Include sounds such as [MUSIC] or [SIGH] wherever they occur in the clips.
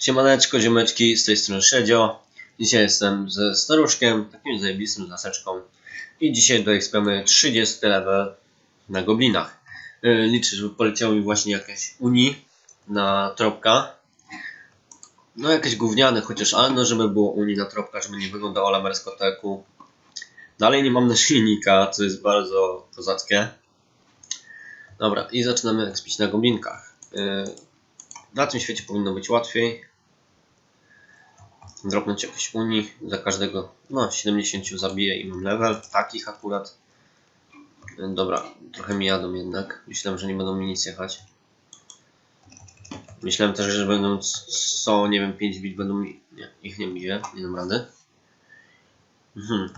Siemaneczko, ziomeczki, z tej strony Szedzio. Dzisiaj jestem ze staruszkiem, takim zajebistym laseczką. I dzisiaj doekspiamy 30 level na goblinach. Yy, Liczę, żeby poleciało mi właśnie jakieś uni na tropka. No jakieś gówniane chociaż, ale no żeby było uni na tropka, żeby nie wyglądało lamersko teku. Dalej nie mam naszyjnika, co jest bardzo kozackie. Dobra, i zaczynamy ekspić na goblinkach. Yy, na tym świecie powinno być łatwiej. Dropnąć jakieś uni za każdego. No, 70 zabiję i mam level. Takich akurat. Dobra, trochę mi jadą jednak. Myślałem, że nie będą mi nic jechać. Myślałem też, że będą co, nie wiem, 5 bit będą mi. Nie, ich nie bije, nie dam rady. Mhm.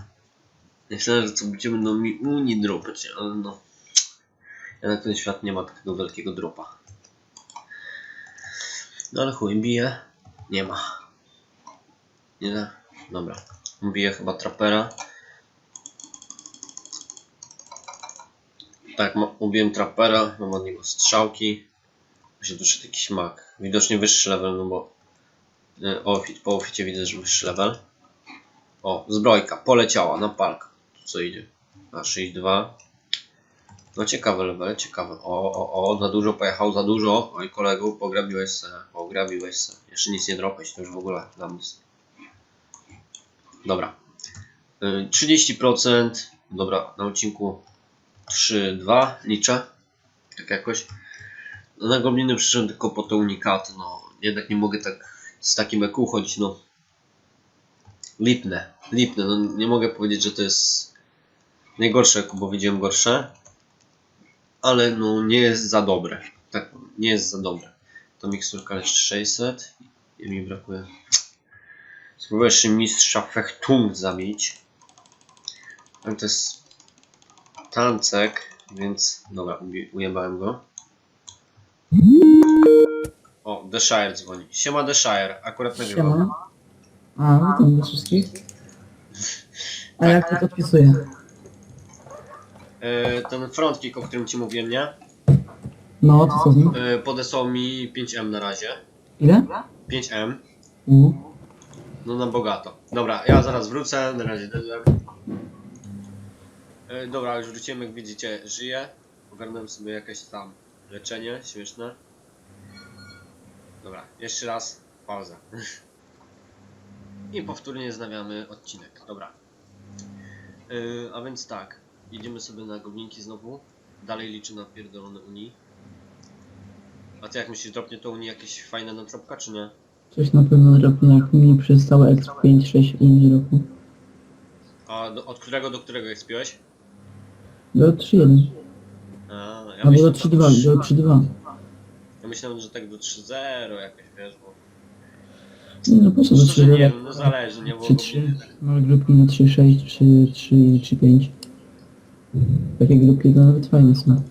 Myślałem, że co będzie będą mi uni dropać, ale no. Jednak ten świat nie ma takiego wielkiego dropa. No ale chuj, bije. Nie ma. Nie da. Dobra. Bije chyba trapera. Tak, ubiłem trapera, mam od niego strzałki. Właśnie doszedł jakiś mak. Widocznie wyższy level, no bo e, ofit, po oficie widzę, że wyższy level. O, zbrojka, poleciała na palka. Tu co idzie? Na 6-2. No ciekawe level, ciekawe. O, o, o, za dużo pojechał, za dużo. Oj kolegu, pograbiłeś se, pograbiłeś se. Jeszcze nic nie dropać, to już w ogóle dla mnie. Dobra. Y, 30%. Dobra, na odcinku 3-2 liczę. Tak jakoś. No, na gobliny przyszedłem tylko po te unikaty, no. Jednak nie mogę tak z takim EQ chodzić, no. Lipne, lipne, no nie mogę powiedzieć, że to jest najgorsze EQ, bo widziałem gorsze ale no nie jest za dobre. Tak, nie jest za dobre. To miksturka lecz 600 i mi brakuje. Spróbuję jeszcze mistrza Fechtung zabić. Ale to jest tancek, więc dobra, ujebałem go. O, The Shire dzwoni. Siema The Shire, akurat nagrywam. Siema. A, witam was wszystkich. A jak to podpisuję? E, ten frontkick, o którym ci mówiłem, nie? No, to co z nim? E, podesłał mi 5M na razie. Ile? 5M. U. No na bogato. Dobra, ja zaraz wrócę, na razie dezer. Dobra, już wróciłem, jak widzicie, żyję. Ogarnąłem sobie jakieś tam leczenie, śmieszne. Dobra, jeszcze raz, pauza. I powtórnie znawiamy odcinek, dobra. E, a więc tak, idziemy sobie na goblinki znowu. Dalej liczę na pierdolone Unii. A ty jak myślisz, dropnie to Unii jakieś fajne natropka, czy nie? Coś na pewno jak mi przez całe Exp 5-6 Unii roku. A do, od którego do którego expiłeś? Do 3-1. A, ja Albo do 3-2, do 3-2. Ja myślałem, że tak do 3-0 jakoś, wiesz, bo... No po co do Szczerze nie 3-0? wiem, no zależy, nie? Bo 3-3. Małe grupki na 3-6, 3-3 czy 5. Takie grupki to nawet fajne są.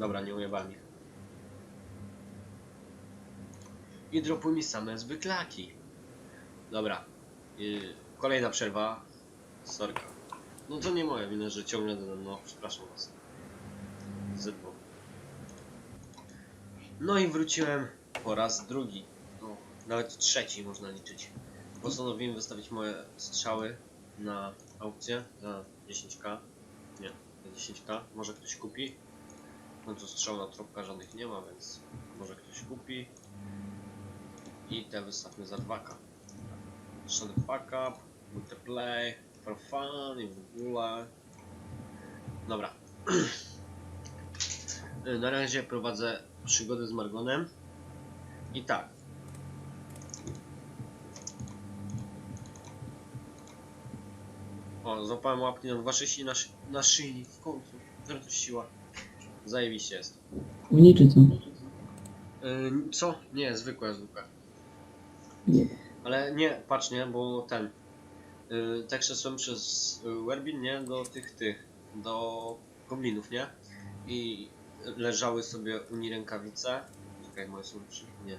Dobra, nie ujebałem ich. Dropuj mi same zwyklaki. Dobra. Yy, kolejna przerwa. Sorka. No to nie moja wina, że ciągle do no, przepraszam was. Zydło. No i wróciłem po raz drugi. No, nawet trzeci można liczyć. Postanowiłem wystawić moje strzały na aukcję za 10k. Nie, za 10k. Może ktoś kupi. No to strzał na tropka żadnych nie ma, więc może ktoś kupi. I te wystawmy za 2k. Shut the fuck up, multiplay, for fun i w ogóle. Dobra. [CLEARS THROAT] Na razie prowadzę przygody z Margonem. I tak. O, złapałem łapki na 2.6 i na, szy- na szyi w końcu. To siła. Zajebiście jest. Unii czy co? Yy, co? Nie, zwykłe, zwykłe. Ale nie, patrz nie, bo ten. Yy, tak szedłem przez yy, Werbin, nie? Do tych, tych. Do goblinów, nie? I leżały sobie uni rękawice. Czekaj, moje są lepsze. Nie.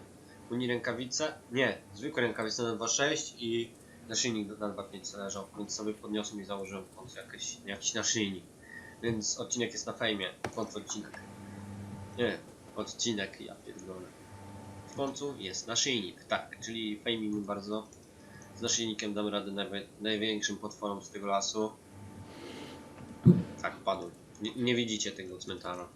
Uni rękawice. Nie, zwykłe rękawice na 2.6 i naszyjnik na 2.5 leżał. Więc sobie podniosłem i założyłem w końcu jakiś, jakiś naszyjnik. Więc odcinek jest na fejmie. Końcu odcinek. Nie, odcinek, ja pierdolę. Końcu jest naszyjnik, tak, czyli fejmimy bardzo. Z naszyjnikiem damy radę największym potworom z tego lasu. Tak, padł. Nie, nie widzicie tego cmentarza.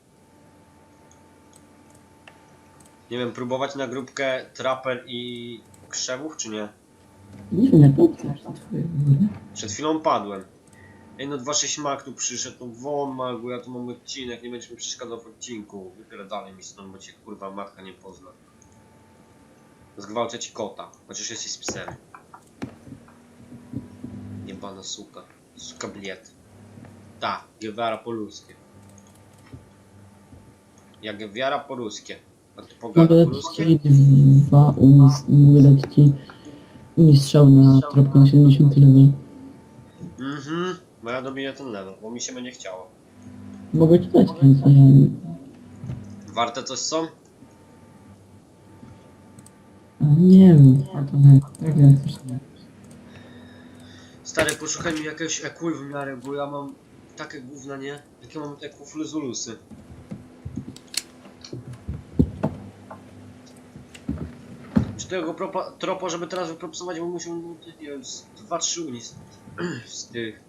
Nie wiem, próbować na grupkę traper i krzewów, czy nie? Nie to to w ogóle. Przed chwilą padłem. Ej no 26 mak tu przyszedł, no won magu, ja tu mam odcinek, nie będziesz mi przeszkadzał w odcinku. Wypierdalaj mi stąd, bo cię kurwa matka nie pozna. Zgwałcę ci kota, chociaż jesteś psem. Jebana suka. Suka bliet. Ta, gewiara polskie. Jak gewiara polskie. A ty Mogę pogada dać ci dwa mogę dać ci umistrzał na tropkę na 70 level. Mhm, bo ja dobiję ten level, bo mi się będzie chciało. Mogę ci dać więcej, ale... Warte coś są? Nie wiem, a to nie, tak jak chcesz. nie. Stary, poszukaj mi jakiegoś ekły w miarę, bo ja mam takie gówna, nie? Jakie mam ekwu fluzulusy. Czy tego propa, tropa, żeby teraz wypropsować, bo musiał, no, nie wiem, z 2-3 uni z, z tych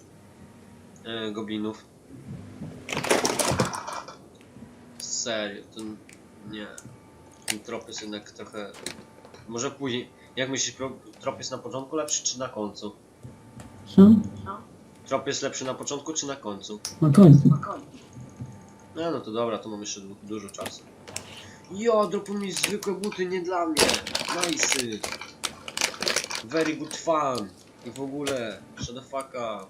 e, goblinów. Serio, ten, nie. Ten trop jest jednak trochę, może później. Jak myślisz, pro, trop jest na początku lepszy, czy na końcu? Co? Trop jest lepszy na początku czy na końcu? Na końcu. No, no to dobra, to mam jeszcze du dużo czasu. Jo, dropu mi zwykłe buty, nie dla mnie. Nice. Very good fun. I w ogóle, shut the fuck up.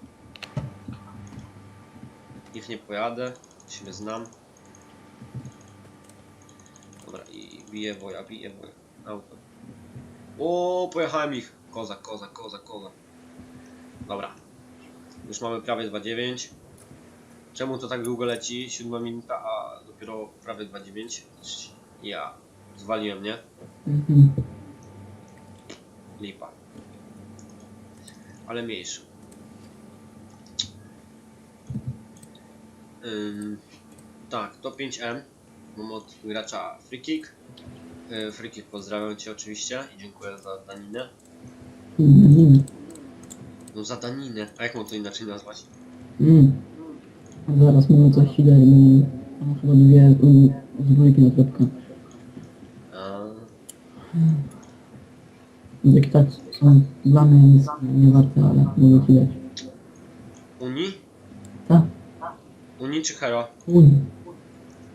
Ich nie pojadę, siebie znam. Dobra, i biję woja, biję woja. Auto. O, pojechałem ich. Koza, koza, koza, koza. Dobra. Już mamy prawie 2,9. Czemu to tak długo leci? 7 minuta, a dopiero prawie 2,9. Ja zwaliłem, nie? Mhm. Lipa. Ale mniejszy. Ym, tak, to 5M. Mam od gracza Free Kick. Yy, Free Kick pozdrawiam Cię oczywiście i dziękuję za daninę. Mm. No za daninę, a jak mam to inaczej nazwać? Mm. Zaraz mogę coś dać, bo mam chyba dwie u- zbrojki na tropkę. A, Jak tak są dla mnie nic nie warte, ale mogę ci dać. Uni? Tak, Uni czy Hero? uj.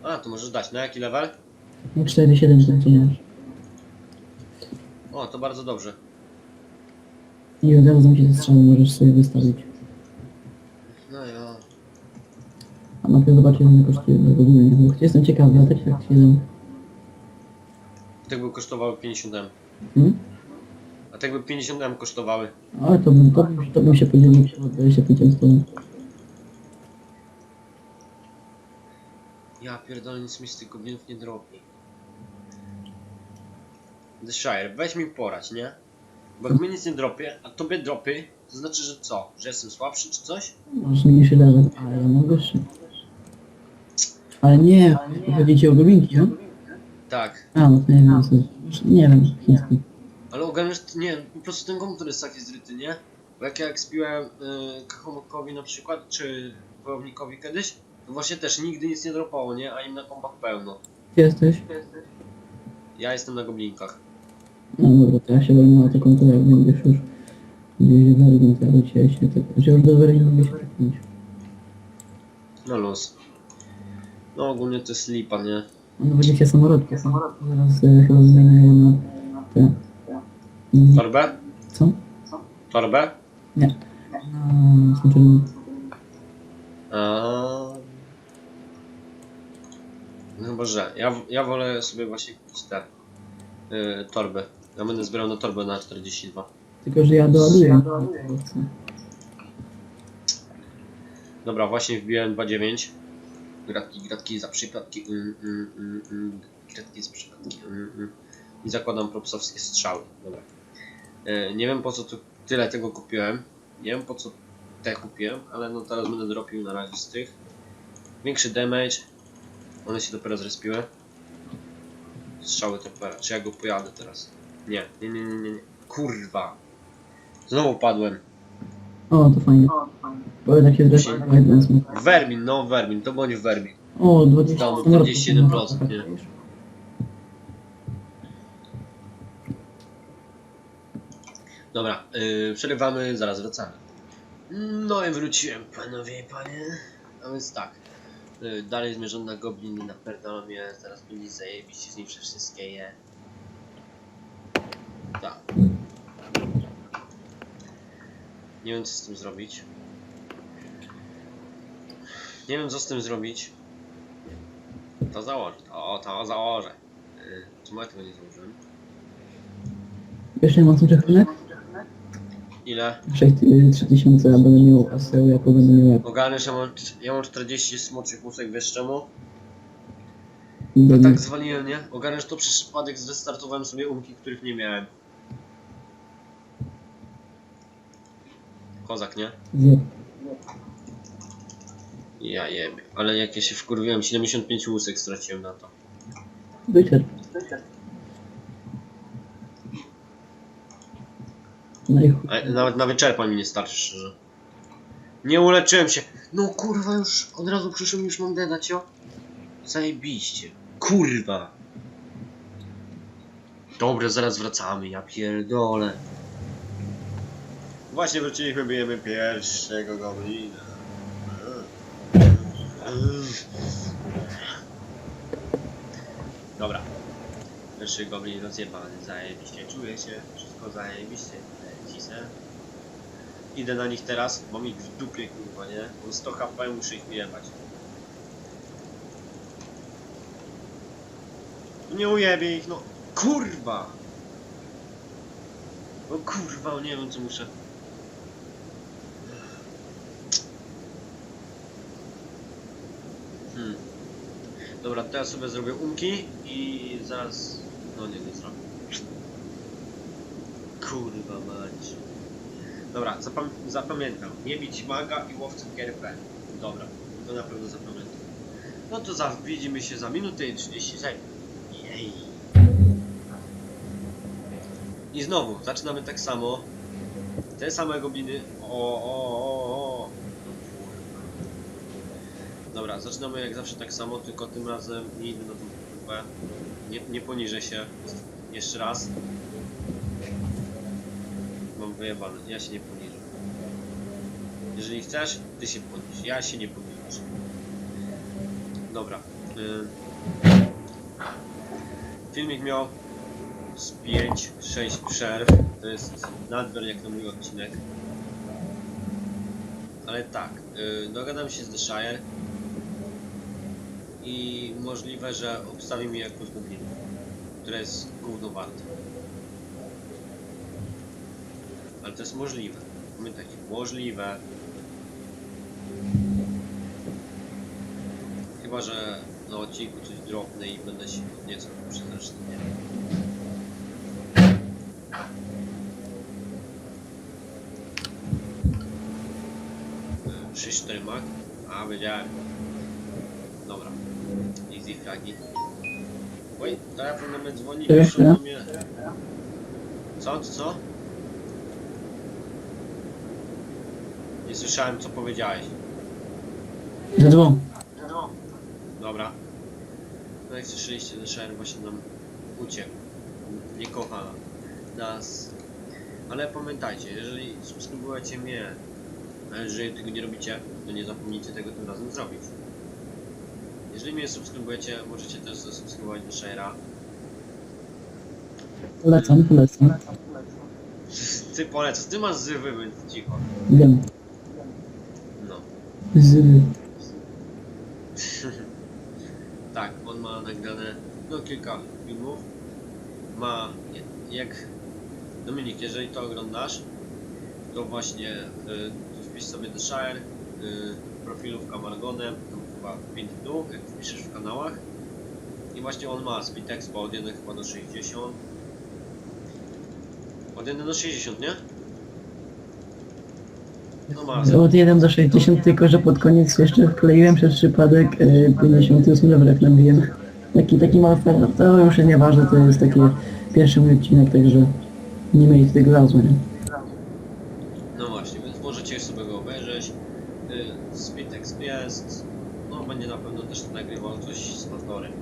A, to możesz dać. Na jaki level? No 4-7 to co masz. O, to bardzo dobrze. I od razu ci ze strzału możesz sobie wystawić. No ja. A najpierw zobaczyć ile kosztuje w ogóle, bo jestem ciekawy, a tak jak się dam. Tak by kosztowały 50M. Hmm? A tak by 50M kosztowały. Ale to bym, to bym, to bym się podzielił po 25 stron. Ja pierdolę, nic mi z tych goblinów nie drobi. The Shire, weź mi porać, nie? Bo jak mnie nic nie dropie, a tobie dropy, to znaczy, że co? Że jestem słabszy czy coś? Masz mniejszy level, ale ja mam wyższy. Ale nie, chodzi ci o goblinki, no? Tak. A, no to nie wiem, co, nie wiem, chiński. Ale ogarniasz, nie, po prostu ten komputer jest taki zryty, nie? Bo jak ja ekspiłem y, Kahomokowi na przykład, czy Wojownikowi kiedyś, właśnie też nigdy nic nie dropało, nie? A im na kompach pełno. Gdzie jesteś? Ja jestem na goblinkach. No dobra, to ja się wezmę na to konto, jak będziesz już gdzieś więc ja do ciebie się tak, że już do wery nie mogę się. No luz. No ogólnie to jest lipa, nie? No będzie się samorodka, zaraz e, chyba zmienię na te... Mm, Farbę? Co? Farbę? Nie. Na skończoną. A... No chyba, że. Ja, ja wolę sobie właśnie kupić te yy, torby. Ja będę zbierał na torbę na 42. Tylko, że ja doładuję. Dobra, właśnie wbiłem 2,9. Gratki, gratki za przypadki. Mm, mm, mm, mm. Gratki za przypadki. Mm, mm. I zakładam propsowskie strzały. Dobra. Yy, nie wiem po co tu tyle tego kupiłem. Nie wiem po co te kupiłem, ale no teraz będę dropił na razie z tych. Większy damage. One się dopiero zrespiły. Strzały TP. Czy ja go pojadę teraz? Nie, nie, nie, nie, nie. nie. Kurwa. Znowu padłem. O, to fajnie. Bo jednak się zresztą. Vermin, no Vermin, to bądź Vermin. O, 20 Znowu standard, 21%, nie? Dobra, yy, przerywamy, zaraz wracamy. No i wróciłem, panowie i panie. A więc tak. Yy, dalej zmierzam na gobliny, napierdalam je, zaraz będzie zajebiście z nim wszystkie je. Tak. Nie wiem co z tym zrobić. Nie wiem co z tym zrobić. To założę, to, to założę. Yy, czemu ja tego nie założyłem? Wiesz, nie mam co czekać? Ile? 3000, ja będę miał aseł, jako będę miał Ogarniesz, ja mam, ja mam 40 smoczych łusek, wiesz czemu? No tak zwaliłem, nie? Ogarniesz to przez przypadek zrestartowałem sobie umki, których nie miałem. Kozak, nie? Zje. Ja jebie. Ale jak ja się wkurwiłem, 75 łusek straciłem na to. Wyczerp. No nawet na wyczerpań mi nie starczy, szczerze. Nie uleczyłem się. No kurwa, już od razu przyszłem, już mam dedać, jo? Zajebiście. Kurwa. Dobra, zaraz wracamy, ja pierdolę. Właśnie wróciliśmy, bijemy pierwszego goblina. Dobra. Pierwszy goblin rozjebany, zajebiście czuję się, wszystko zajebiście, leci se. Idę na nich teraz, mam ich w dupie kurwa, nie? Mam 100 HP, muszę ich jebać. Nie ujebie ich, no kurwa! No kurwa, nie wiem co muszę. Hmm. Dobra, teraz sobie zrobię umki i zaraz... No nie, nie zrobię. Kurwa mać. Dobra, zapam zapamiętam. Nie bić maga i łowcę GRP. Dobra, to na pewno zapamiętam. No to za, widzimy się za minutę i 30 sekund. Jej. I znowu, zaczynamy tak samo. Te same gobliny. O, o, o, o. Dobra, zaczynamy jak zawsze tak samo, tylko tym razem nie idę na tą Nie, nie poniżę się. Jeszcze raz. Mam wyjebane, ja się nie poniżę. Jeżeli chcesz, ty się poniż. Ja się nie poniżę. Dobra. Y... Filmik miał z 5-6 przerw. To jest nadmiar jak na mój odcinek. Ale tak, y, dogadam się z The Shire możliwe, że obstawi mi jakąś goblinę, która jest gówno warta. Ale to jest możliwe. Pamiętajcie, możliwe. Chyba, że na odcinku coś dropnę i będę się nieco. Nie wiem. 3-4 mak? A, wiedziałem. Fragi. Oj, telefon na mnie dzwoni, jeszcze? do mnie. Co, co, co? Nie słyszałem, co powiedziałeś. Zadzwon. Dobra. No jak słyszeliście, że Sharon właśnie nam uciekł. Nie kocha nas. Ale pamiętajcie, jeżeli subskrybujecie mnie, a jeżeli tego nie robicie, to nie zapomnijcie tego tym razem zrobić. Jeżeli mnie subskrybujecie, możecie też zasubskrybować do Share'a. Polecam, polecam. Ty polecasz, ty masz zrywy, więc cicho. Wiem. No. Z... [LAUGHS] Tak, on ma nagrane no kilka filmów. Ma jak Dominik, jeżeli to oglądasz, to właśnie y, wpisz sobie The Shire, y, profilówka Margonem, chyba 5 w dół, jak wpiszesz w kanałach. I właśnie on ma speed expo od 1 chyba do 60. Od 1 do 60, nie? No masz. Od 1 do 60, tylko że pod koniec jeszcze wkleiłem przez przypadek y, 58 level jak nabiłem. Taki, taki mały to już jest nieważne, to jest taki pierwszy mój odcinek, także nie miejcie tego nie? No właśnie, więc możecie już sobie go obejrzeć. Y, Speedtext jest. No będzie na pewno też nagrywał coś z Pandorem.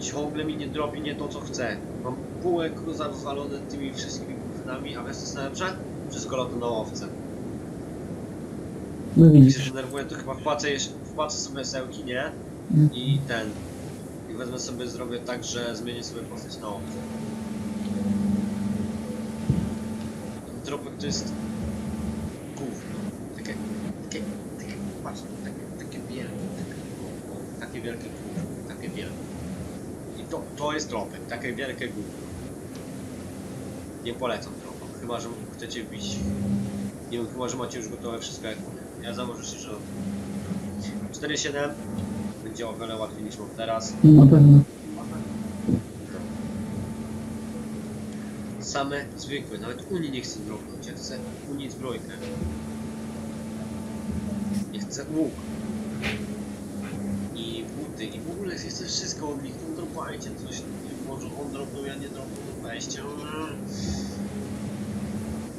Ciągle mi nie drobi nie to co chcę. Mam półek rozwalone tymi wszystkimi gównami, a wiesz co jest najlepsze? Wszystko lato na łowce. No Jak się widzisz. zdenerwuję to chyba wpłacę, jeszcze- wpłacę sobie sełki, nie? Mm. I ten. I wezmę sobie, zrobię tak, że zmienię sobie postać na łowce. Dropek to jest gówno. Takie, takie, takie, patrz, takie, takie wielkie, takie, o, o, takie wielkie gówno, takie wielkie. I to, jest dropek, takie wielkie gówno. Nie polecam dropek, chyba, że chcecie bić, nie wiem, chyba, że macie już gotowe wszystko jak ja. Ja założę się, że 4.7 będzie o wiele łatwiej niż mam teraz. Na pewno. Same zwykłe, nawet Unii nie chcę dropnąć, ja chcę Unii zbrojkę. Nie chcę łuk. Ogóle chcę wszystko to dropajcie coś. Może on dropnął, ja nie dropnął, to weźcie.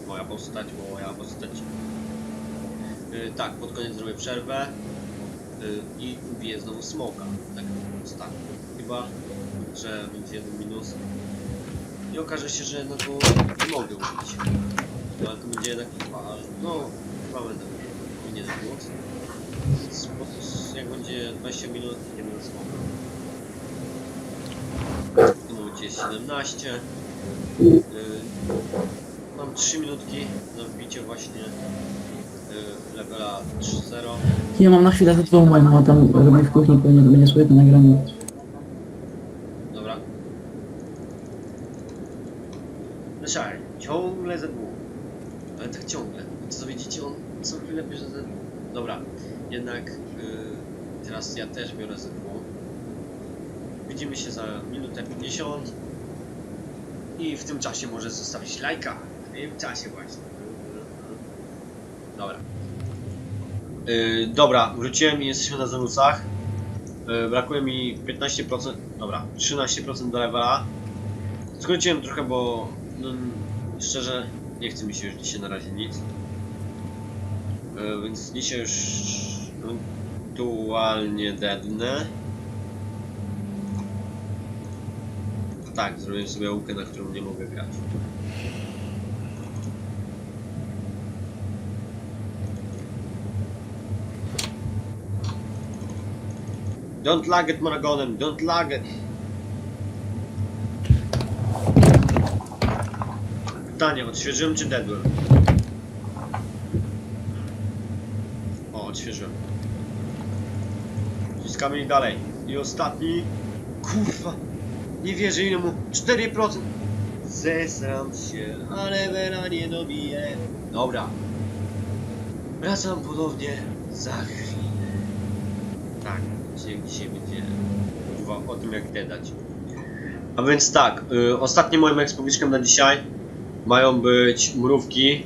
Moja postać, moja postać. Yy, tak, pod koniec zrobię przerwę. Yy, I ubiję znowu smoka. Tak, ostatnio. Chyba, że będzie jeden minus. I okaże się, że no to nie mogę użyć. No ale to będzie jednak ale no chyba będę powinienem móc. Z- po- Jak będzie 20 minut, nie będę smoka. W tym momencie jest 17. Yy, mam 3 minutki na wbicie właśnie yy, levela 3.0. Ja mam na chwilę za tobą moją mama tam robi w kuchni, pewnie to będzie słychać na nagraniu. Dobra. No szary, ciągle ze dwóch. Ale tak ciągle. Co widzicie, on co chwilę bierze ze dwóch. Dobra, jednak y, teraz ja też biorę ze dwóch. Widzimy się za minutę 50. I w tym czasie może zostawić lajka. W tym czasie właśnie. Dobra. Y, dobra, wróciłem i jesteśmy na zanusach. E, brakuje mi 15%, dobra, 13% do levela. Skróciłem trochę, bo no, szczerze nie chce mi się już dzisiaj na razie nic. E, Więc dzisiaj już aktualnie deadnę. Tak, zrobię sobie łupkę, na którą nie mogę grać. Don't lag it, Maragonem, don't lag it. Pytanie, odświeżyłem czy deadłem? O, odświeżyłem. Wciskamy i dalej. I ostatni. Kurwa. Nie wierzę ile mu. 4%. Zesram się, ale wera nie dobiję. Dobra. Wracam ponownie za chwilę. Tak, dzisiaj będzie kurwa, o tym jak dedać. A więc tak, y, ostatnim moim ekspowiczkiem na dzisiaj mają być mrówki.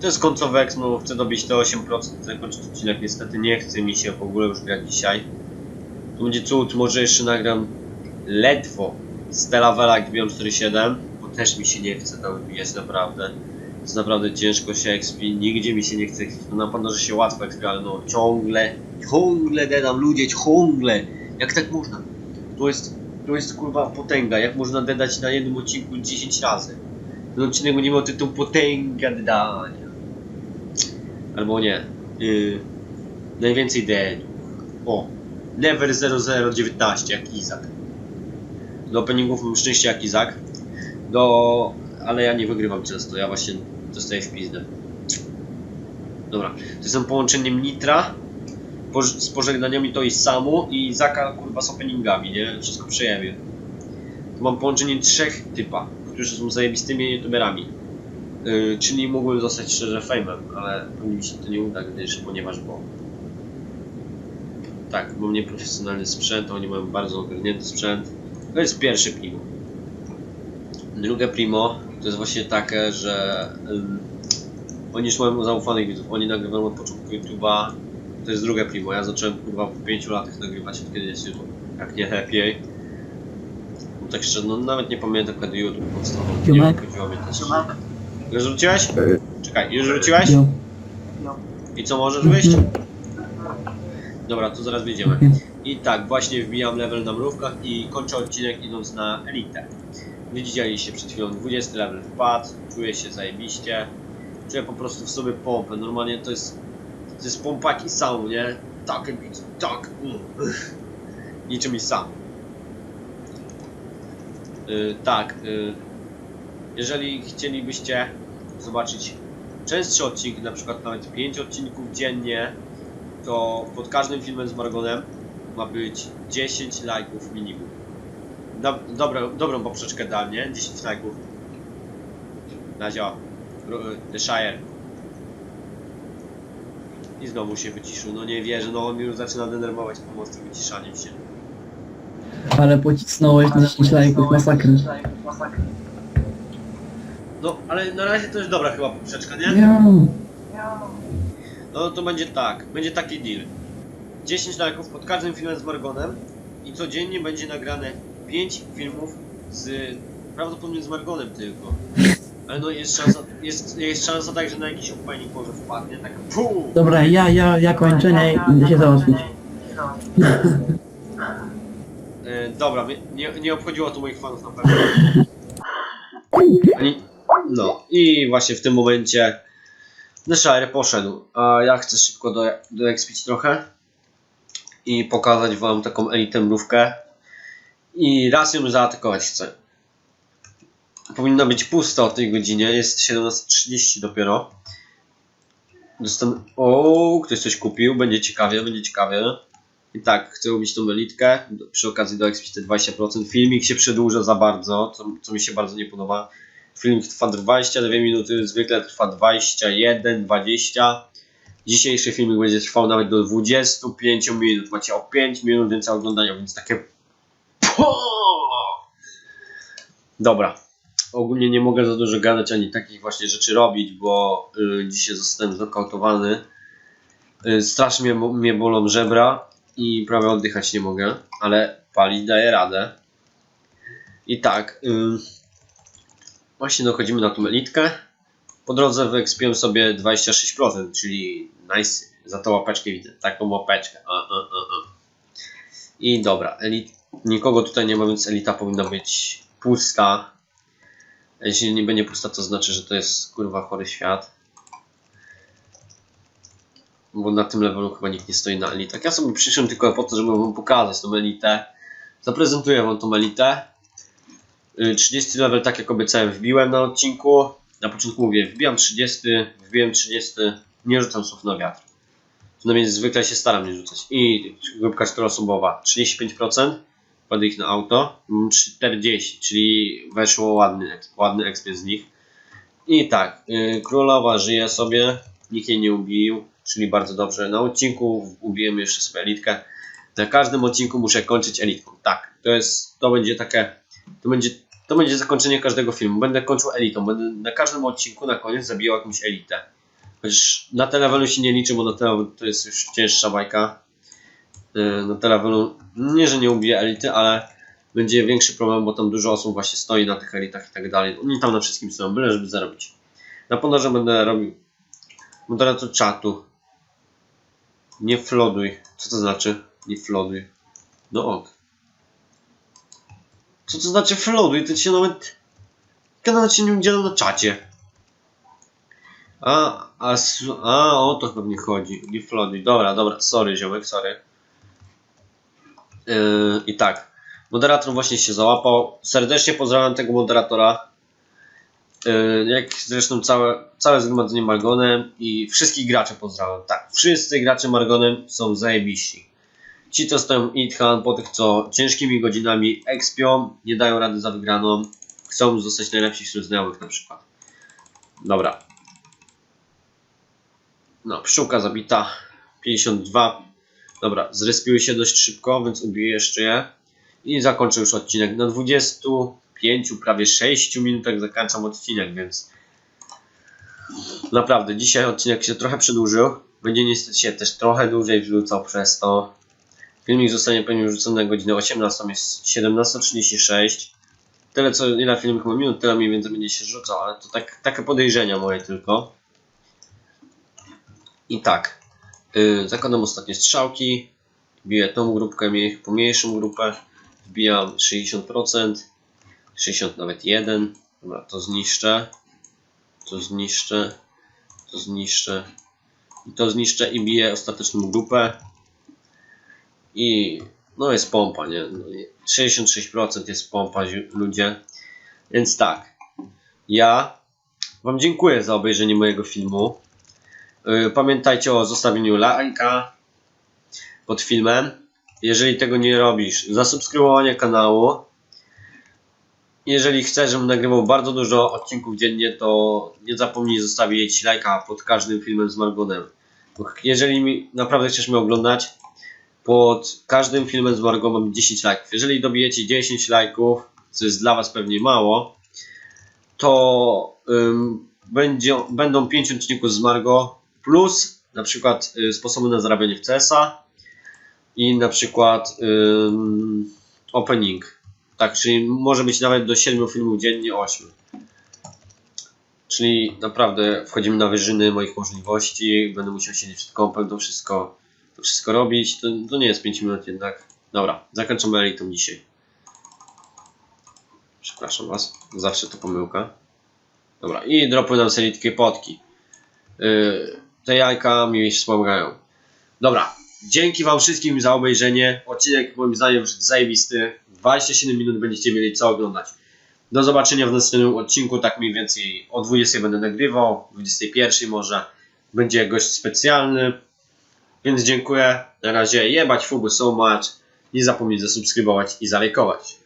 To jest końcowy eks, no chcę dobić te 8%, chcę kończyć odcinek, niestety nie chce mi się w ogóle już grać dzisiaj. To będzie cud, może jeszcze nagram ledwo z Telavera, jak wbiłem 4.7, bo też mi się nie chce tam wbijać naprawdę. Jest naprawdę ciężko się expi, nigdzie mi się nie chce expi. No na pewno, że się łatwo expi, ale no ciągle, ciągle dedam ludzie, ciągle. Jak tak można? To jest, to jest kurwa potęga, jak można dedać na jednym odcinku 10 razy. Ten odcinek będzie miał tytuł Potęga dedania. Albo nie. Yy, najwięcej deadów. O. Never 0019 jak Izak. Do openingów mam szczęście jak Izak. Do... Ale ja nie wygrywam często, ja właśnie dostaję w pizdę. Dobra, to jestem połączeniem Nitra z pożegnaniami to i Samu i Izaka kurwa z openingami, nie? Wszystko przejemie. Tu mam połączenie trzech typa, którzy są zajebistymi youtuberami. Yy, czyli mógłbym zostać szczerze fejmem, ale mi się to nie uda, gdyż ponieważ bo tak, mam nieprofesjonalny sprzęt, oni mają bardzo ogarnięty sprzęt. To jest pierwszy primo. Drugie primo to jest właśnie takie, że ym, Oni już mają zaufanych widzów, oni nagrywają od początku YouTube'a. To jest drugie primo, ja zacząłem kurwa w 5 latach nagrywać od kiedy jest YouTube, jak nie lepiej. No tak szczerze, no nawet nie pamiętam kiedy YouTube powstał, nie Ziomek? chodziło mnie też. Już wróciłeś? Czekaj, już wróciłeś? I co, możesz wyjść? Mhm. Dobra, to zaraz wyjdziemy. I tak, właśnie wbijam level na mrówkach i kończę odcinek idąc na elitę. Widzieliście przed chwilą 20 level wpadł, czuję się zajebiście. Czuję po prostu w sobie pompę, normalnie to jest, to jest pompaki sam, nie? Tak, tak, mm, niczym i sam. Y, tak, y, jeżeli chcielibyście zobaczyć częstsze odcinki, na przykład nawet 5 odcinków dziennie, to pod każdym filmem z Margonem ma być 10 lajków minimum. Dob dobrą, dobrą poprzeczkę dal, nie? 10 lajków. Nazio, Ru- The Shire. I znowu się wyciszył. No nie wierzę, no on mnie już zaczyna denerwować pomocą wyciszaniem się. Ale pocisnąłeś na 10 lajków, masakra. No, ale na razie to jest dobra chyba poprzeczka, nie? No to będzie tak, będzie taki deal. 10 lajków pod każdym filmem z Margonem i codziennie będzie nagrane 5 filmów z prawdopodobnie z Margonem tylko. Ale no jest szansa, jest, jest szansa tak, że na jakiś opajnik może wpadnie, tak puu! Dobra, ja, ja, ja kończę, nie, idę się załatwić. E, dobra, nie, nie obchodziło to moich fanów na pewno. No i właśnie w tym momencie The Shire poszedł, a ja chcę szybko do, doekspić trochę i pokazać wam taką elitę mrówkę i raz ją zaatakować chcę. Powinna być pusta o tej godzinie, jest 17.30 dopiero. Dostan... O, ktoś coś kupił, będzie ciekawie, będzie ciekawie. I tak, chcę ubić tą elitkę, do- przy okazji doekspić te 20%. Filmik się przedłuża za bardzo, co, co mi się bardzo nie podoba. Filmik trwa 22 minuty, zwykle trwa 21, 20. Dzisiejszy filmik będzie trwał nawet do 25 minut. Macie o 5 minut więcej oglądania, więc takie... Dobra. Ogólnie nie mogę za dużo gadać ani takich właśnie rzeczy robić, bo y, dzisiaj zostałem znokautowany. Y, strasznie mnie, bolą żebra i prawie oddychać nie mogę, ale palić daję radę. I tak, ym, właśnie dochodzimy na tą elitkę. Po drodze wyekspiłem sobie 26%, czyli nice, za tą łapeczkę widzę, taką łapeczkę. A, a, a, a. I dobra, elit, nikogo tutaj nie ma, więc elita powinna być pusta. Jeśli nie będzie pusta, to znaczy, że to jest kurwa chory świat. Bo na tym levelu chyba nikt nie stoi na elitach. Ja sobie przyszedłem tylko po to, żeby wam pokazać tą elitę. Zaprezentuję wam tą elitę. Y, 30 level, tak jak obiecałem, wbiłem na odcinku. Na początku mówię, wbijam 30, wbiłem 30, nie rzucam słów na wiatr. Przynajmniej zwykle się staram nie rzucać. I grupka czteroosobowa 35%, wkładę ich na auto. Mm, 40, czyli weszło ładny, ładny ekspię z nich. I tak, y, królowa żyje sobie, nikt jej nie ubił, czyli bardzo dobrze. Na odcinku ubiłem jeszcze sobie elitkę. Na każdym odcinku muszę kończyć elitką. Tak, to jest, to będzie takie, to będzie, to będzie zakończenie każdego filmu. Będę kończył elitą, będę na każdym odcinku na koniec zabijał jakąś elitę. Chociaż na te levelu się nie liczy, bo na te levelu to jest już cięższa bajka. Yy, Na te levelu nie, że nie ubiję elity, ale będzie większy problem, bo tam dużo osób właśnie stoi na tych elitach i tak dalej. Oni tam na wszystkim stoją, byle żeby zarobić. Na ponorze będę robił moderator czatu. Nie floduj. Co to znaczy? Nie floduj. No ok. Co to znaczy floduj? To się nawet... Kanał się nie udziela na czacie. A, a, a, o to pewnie chodzi. Nie floduj. Dobra, dobra, sorry ziomek, sorry. Yy, I tak. Moderator właśnie się załapał. Serdecznie pozdrawiam tego moderatora. Yy, jak zresztą całe, całe zgromadzenie Margonem i wszystkich graczy pozdrawiam. Tak, wszyscy gracze Margonem są zajebiści. Ci, co stoją Ithan, po tych, co ciężkimi godzinami ekspią, nie dają rady za wygraną, chcą zostać najlepsi wśród znajomych na przykład. Dobra. No, pszczółka zabita. 52. Dobra, zrespiły się dość szybko, więc ubiję jeszcze je. I zakończę już odcinek. Na 25, prawie 6 minutach zakończam odcinek, więc Naprawdę, dzisiaj odcinek się trochę przedłużył. Będzie niestety się też trochę dłużej wrzucał przez to. Filmik zostanie pewnie wrzucony na godzinę 18, jest 17.36. Tyle co ile filmik ma minut, tyle mniej więcej będzie się rzucał, ale to tak, takie podejrzenia moje tylko. I tak, yy, zakładam ostatnie strzałki, biję tą grupkę, mniej- pomniejszą grupę, wbijam 60%, 60 nawet 1, dobra, to zniszczę, to zniszczę, to zniszczę, i to zniszczę i biję ostateczną grupę. I no jest pompa, nie? No i 66% jest pompa zi- ludzie, więc tak, ja Wam dziękuję za obejrzenie mojego filmu. Yy, Pamiętajcie o zostawieniu lajka pod filmem. Jeżeli tego nie robisz, zasubskrybowanie kanału. Jeżeli chcesz, żebym nagrywał bardzo dużo odcinków dziennie, to nie zapomnij zostawić lajka pod każdym filmem z Margonem. Jeżeli naprawdę chcesz mnie oglądać, pod każdym filmem z Margo mam 10 lajków. Jeżeli dobijecie 10 lajków, co jest dla Was pewnie mało, to ym, będzie, będą 5 odcinków z Margo plus na przykład y, sposoby na zarabianie w CS-a i na przykład opening. Tak, czyli może być nawet do 7 filmów dziennie, 8. Czyli naprawdę wchodzimy na wyżyny moich możliwości. Będę musiał siedzieć przed kąpem, to wszystko, to wszystko robić. To, to nie jest 5 minut jednak. Dobra, zakończamy elitą dzisiaj. Przepraszam Was, zawsze to pomyłka. Dobra, i dropują nam selitkie potki. Yy, te jajka mi wspomagają. Dobra, dzięki Wam wszystkim za obejrzenie. Odcinek moim zdaniem zajebisty. 27 minut będziecie mieli co oglądać. Do zobaczenia w następnym odcinku, tak mniej więcej o 20 będę nagrywał, 21 może będzie gość specjalny. Więc dziękuję. Na razie jebać fubu so much. Nie zapomnij zasubskrybować i zalajkować.